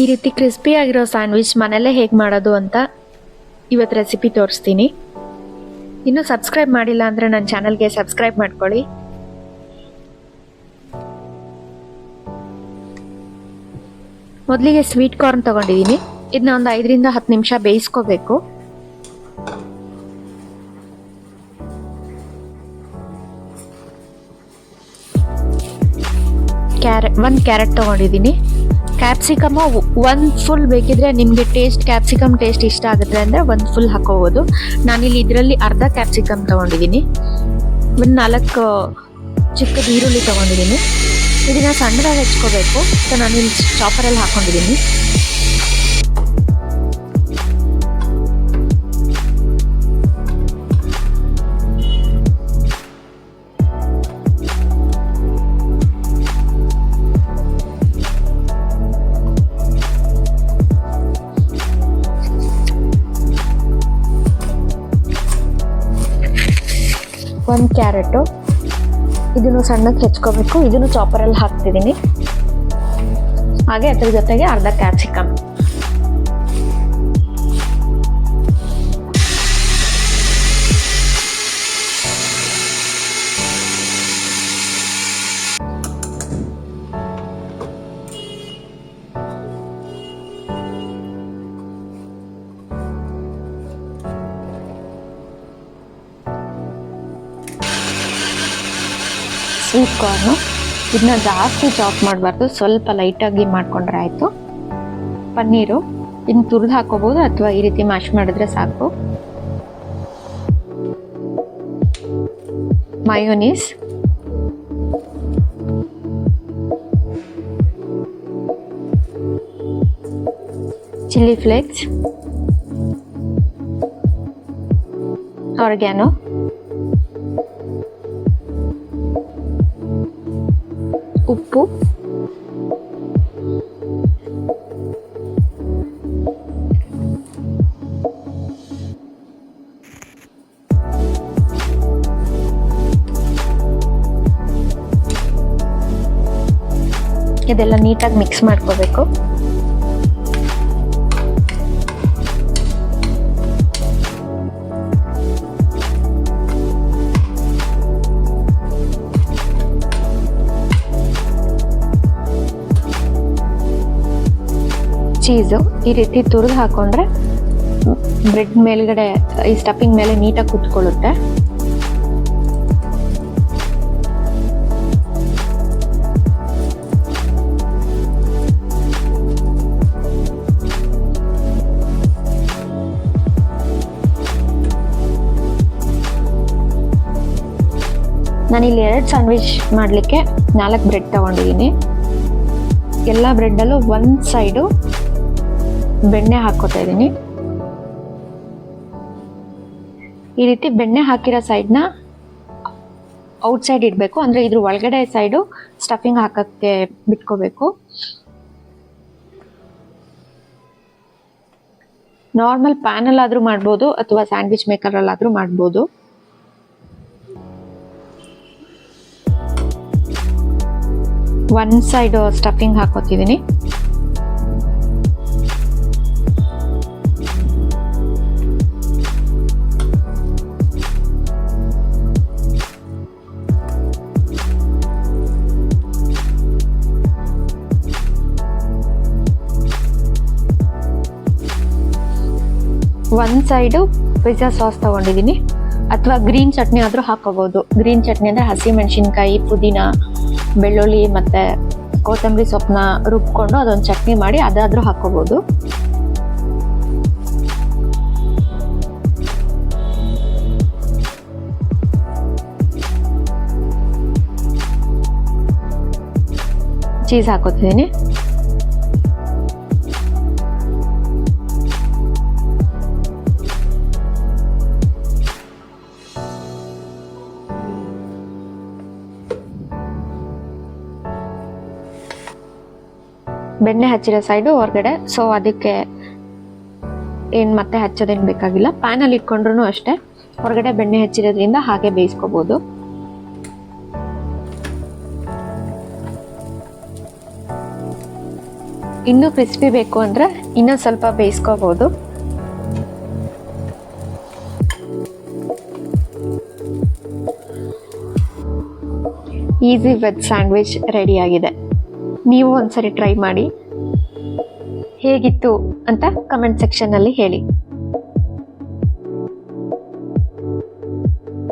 ಈ ರೀತಿ ಕ್ರಿಸ್ಪಿ ಆಗಿರೋ ಸ್ಯಾಂಡ್ವಿಚ್ ಮನೆಯಲ್ಲೇ ಹೇಗೆ ಮಾಡೋದು ಅಂತ ಇವತ್ತು ರೆಸಿಪಿ ತೋರಿಸ್ತೀನಿ. ಇನ್ನೂ ಸಬ್ಸ್ಕ್ರೈಬ್ ಮಾಡಿಲ್ಲ ಅಂದರೆ ನನ್ನ ಚಾನಲ್ಗೆ ಸಬ್ಸ್ಕ್ರೈಬ್ ಮಾಡ್ಕೊಳ್ಳಿ. ಮೊದಲಿಗೆ ಸ್ವೀಟ್ ಕಾರ್ನ್ ತಗೊಂಡಿದ್ದೀನಿ ಇದನ್ನ ಒಂದು ಐದರಿಂದ ಹತ್ತು ನಿಮಿಷ ಬೇಯಿಸ್ಕೋಬೇಕು. ಕ್ಯಾರೆಟ್ ಒಂದು ಕ್ಯಾರೆಟ್ ತೊಗೊಂಡಿದ್ದೀನಿ ಕ್ಯಾಪ್ಸಿಕಮ್ ಒಂದು ಫುಲ್ ಬೇಕಿದ್ರೆ ನಿಮಗೆ ಟೇಸ್ಟ್ ಕ್ಯಾಪ್ಸಿಕಮ್ ಟೇಸ್ಟ್ ಇಷ್ಟ ಆಗುತ್ತೆ ಅಂದರೆ ಒಂದು ಫುಲ್ ಹಾಕೋಬೋದು. ನಾನಿಲ್ಲಿ ಇದರಲ್ಲಿ ಅರ್ಧ ಕ್ಯಾಪ್ಸಿಕಮ್ ತೊಗೊಂಡಿದ್ದೀನಿ. ಒಂದು ನಾಲ್ಕು ಚಿಕ್ಕದು ಈರುಳ್ಳಿ ತೊಗೊಂಡಿದ್ದೀನಿ. ಇದನ್ನು ಸಣ್ಣದಾಗಿ ಹೆಚ್ಕೋಬೇಕು. ಸೊ ನಾನಿಲ್ಲಿ ಚಾಪರಲ್ಲಿ ಹಾಕೊಂಡಿದ್ದೀನಿ. ಒಂದು ಕ್ಯಾರೆಟು. ಇದನ್ನು ಸಣ್ಣಕ್ಕೆ ಹೆಚ್ಕೋಬೇಕು. ಇದನ್ನು ಚಾಪರಲ್ಲಿ ಹಾಕ್ತಿದ್ದೀನಿ ಹಾಗೆ ಅದ್ರ ಜೊತೆಗೆ ಅರ್ಧ ಕ್ಯಾಪ್ಸಿಕಮ್. ಸ್ವೀಟ್ ಕಾರ್ನು ಇದನ್ನ ಜಾಸ್ತಿ ಚಾಪ್ ಮಾಡಬಾರ್ದು. ಸ್ವಲ್ಪ ಲೈಟಾಗಿ ಮಾಡ್ಕೊಂಡ್ರೆ ಆಯಿತು. ಪನ್ನೀರು ಇನ್ನು ತುರಿದು ಹಾಕೋಬೋದು ಅಥವಾ ಈ ರೀತಿ ಮ್ಯಾಶ್ ಮಾಡಿದ್ರೆ ಸಾಕು. Mayonnaise chilli flakes oregano ಉಪ್ಪು ಇದೆಲ್ಲ ನೀಟಾಗಿ ಮಿಕ್ಸ್ ಮಾಡ್ಕೋಬೇಕು Cheese ಈ ರೀತಿ ತುರಿದು ಹಾಕೊಂಡ್ರೆ ಬ್ರೆಡ್ ಮೇಲ್ಗಡೆ, ಈ ಸ್ಟಫಿಂಗ್ ಮೇಲೆ ನೀಟಾಗಿ ಕುತ್ಕೊಳ್ಳುತ್ತೆ. ನಾನಿಲ್ಲಿ ಎರಡು ಸ್ಯಾಂಡ್ವಿಚ್ ಮಾಡಲಿಕ್ಕೆ ನಾಲ್ಕು ಬ್ರೆಡ್ ತಗೊಂಡಿದ್ದೀನಿ. ಎಲ್ಲ ಬ್ರೆಡ್ಡಲ್ಲೂ ಒಂದು ಸೈಡು ಬೆಣ್ಣೆ ಹಾಕೋತಾ ಇದ್ದೀನಿ. ಈ ರೀತಿ ಬೆಣ್ಣೆ ಹಾಕಿರೋ ಸೈಡ್ನ ಔಟ್ ಸೈಡ್ ಇಡಬೇಕು. ಅಂದರೆ ಇದ್ರ ಒಳಗಡೆ ಸೈಡು ಸ್ಟಫಿಂಗ್ ಹಾಕೋಕ್ಕೆ ಬಿಟ್ಕೋಬೇಕು. ನಾರ್ಮಲ್ ಪ್ಯಾನಲ್ಲಾದರೂ ಮಾಡ್ಬೋದು ಅಥವಾ ಸ್ಯಾಂಡ್ವಿಚ್ ಮೇಕರಲ್ಲಾದರೂ ಮಾಡ್ಬೋದು. ಒನ್ ಸೈಡ್ ಸ್ಟಫಿಂಗ್ ಹಾಕೋತಿದ್ದೀನಿ ಒಂದು ಸೈಡು ಪಿಜ್ಜಾ ಸಾಸ್ ತಗೊಂಡಿದ್ದೀನಿ. ಅಥವಾ ಗ್ರೀನ್ ಚಟ್ನಿ ಆದರೂ ಹಾಕೋಬೋದು ಗ್ರೀನ್ ಚಟ್ನಿ ಅಂದರೆ ಹಸಿ ಮೆಣಸಿನ್ಕಾಯಿ, ಪುದೀನ, ಬೆಳ್ಳುಳ್ಳಿ ಮತ್ತು ಕೊತ್ತಂಬರಿ ಸೊಪ್ಪನ್ನ ರುಬ್ಕೊಂಡು ಅದೊಂದು ಚಟ್ನಿ ಮಾಡಿ ಅದಾದರೂ ಹಾಕೋಬೋದು ಚೀಸ್ ಹಾಕೋತಿದ್ದೀನಿ. ಬೆಣ್ಣೆ ಹಚ್ಚಿರೋ ಸೈಡು ಹೊರಗಡೆ. ಸೊ ಅದಕ್ಕೆ ಏನು ಮತ್ತೆ ಹಚ್ಚೋದೇನು ಬೇಕಾಗಿಲ್ಲ. ಪ್ಯಾನಲ್ಲಿ ಇಟ್ಕೊಂಡ್ರು ಅಷ್ಟೇ. ಹೊರಗಡೆ ಬೆಣ್ಣೆ ಹಚ್ಚಿರೋದ್ರಿಂದ ಹಾಗೆ ಬೇಯಿಸ್ಕೋಬೋದು. ಇನ್ನೂ ಕ್ರಿಸ್ಪಿ ಬೇಕು ಅಂದರೆ ಇನ್ನೂ ಸ್ವಲ್ಪ ಬೇಯಿಸ್ಕೋಬೋದು. ಈಸಿ ವೆಜ್ ಸ್ಯಾಂಡ್ವಿಚ್ ರೆಡಿಯಾಗಿದೆ ನೀವು ಒಂದ್ಸರಿ ಟ್ರೈ ಮಾಡಿ ಹೇಗಿತ್ತು ಅಂತ ಕಮೆಂಟ್ ಸೆಕ್ಷನ್ನಲ್ಲಿ ಹೇಳಿ.